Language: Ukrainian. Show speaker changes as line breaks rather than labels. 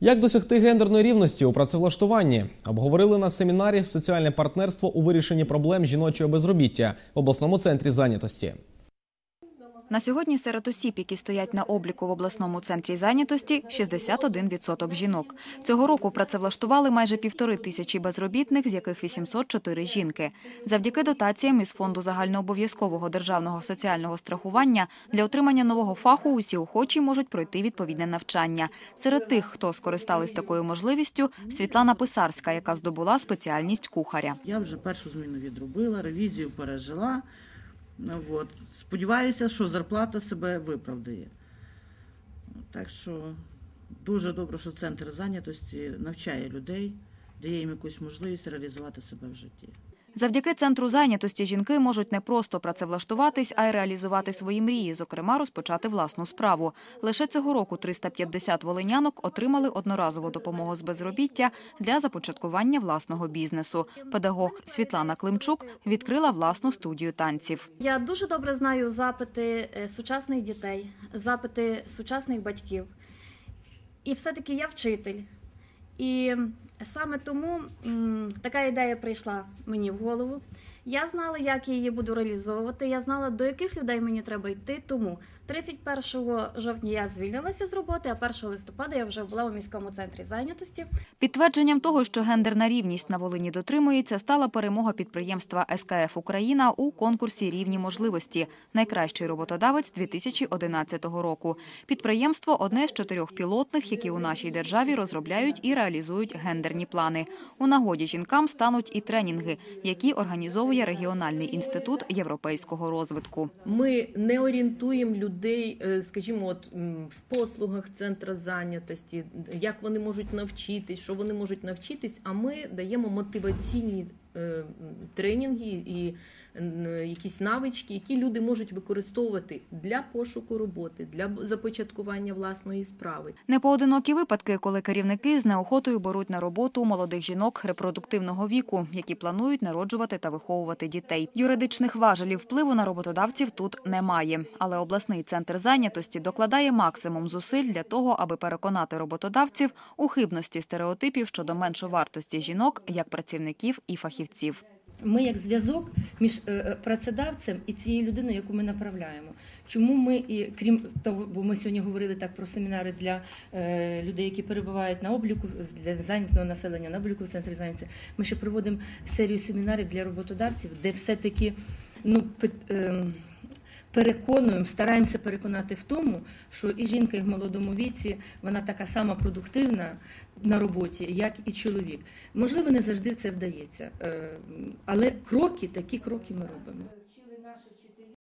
Як досягти гендерної рівності у працевлаштуванні? Обговорили на семінарі соціальне партнерство у вирішенні проблем жіночого безробіття в обласному центрі зайнятості.
На сьогодні серед осіб, які стоять на обліку в обласному центрі зайнятості, 61% жінок. Цього року працевлаштували майже півтори тисячі безробітних, з яких 804 жінки. Завдяки дотаціям із фонду загальнообов'язкового державного соціального страхування для отримання нового фаху усі охочі можуть пройти відповідне навчання. Серед тих, хто скористались такою можливістю, Світлана Писарська, яка здобула спеціальність кухаря.
Я вже першу зміну відробила, ревізію пережила. От. Сподіваюся, що зарплата себе виправдає. Так що дуже добре, що центр зайнятості навчає людей, дає їм якусь можливість реалізувати себе в житті.
Завдяки центру зайнятості жінки можуть не просто працевлаштуватись, а й реалізувати свої мрії, зокрема, розпочати власну справу. Лише цього року 350 волинянок отримали одноразову допомогу з безробіття для започаткування власного бізнесу. Педагог Світлана Климчук відкрила власну студію танців.
Я дуже добре знаю запити е, сучасних дітей, запити сучасних батьків. І все-таки я вчитель. І саме тому така ідея прийшла мені в голову. Я знала, як я її буду реалізовувати. Я знала, до яких людей мені треба йти. Тому 31 жовтня я звільнилася з роботи, а 1 листопада я вже була у міському центрі зайнятості.
Підтвердженням того, що гендерна рівність на Волині дотримується, стала перемога підприємства СКФ Україна у конкурсі Рівні можливості. Найкращий роботодавець 2011 року. Підприємство одне з чотирьох пілотних, які у нашій державі розробляють і реалізують гендерні плани. У нагоді жінкам стануть і тренінги, які організовує регіональний інститут європейського розвитку.
Ми не орієнтуємо людей, е, скажімо, от в послугах центра зайнятості, як вони можуть навчитись, що вони можуть навчитись. А ми даємо мотиваційні тренінги і якісь навички, які люди можуть використовувати для пошуку роботи, для започаткування власної справи.
Непоодинокі випадки, коли керівники з неохотою беруть на роботу молодих жінок репродуктивного віку, які планують народжувати та виховувати дітей. Юридичних важелів впливу на роботодавців тут немає. Але обласний центр зайнятості докладає максимум зусиль для того, аби переконати роботодавців у хибності стереотипів щодо меншовартості жінок як працівників і фахівців.
Ми як зв'язок між е, е, працедавцем і цією людиною, яку ми направляємо. Чому ми і крім того, бо ми сьогодні говорили так про семінари для е, людей, які перебувають на обліку для зайнятого населення на обліку в центрі зайнятості, Ми ще проводимо серію семінарів для роботодавців, де все-таки ну пит- ем, переконуємо, стараємося переконати в тому, що і жінка і в молодому віці вона така сама продуктивна на роботі, як і чоловік. Можливо, не завжди це вдається, е, але кроки, такі кроки ми робимо.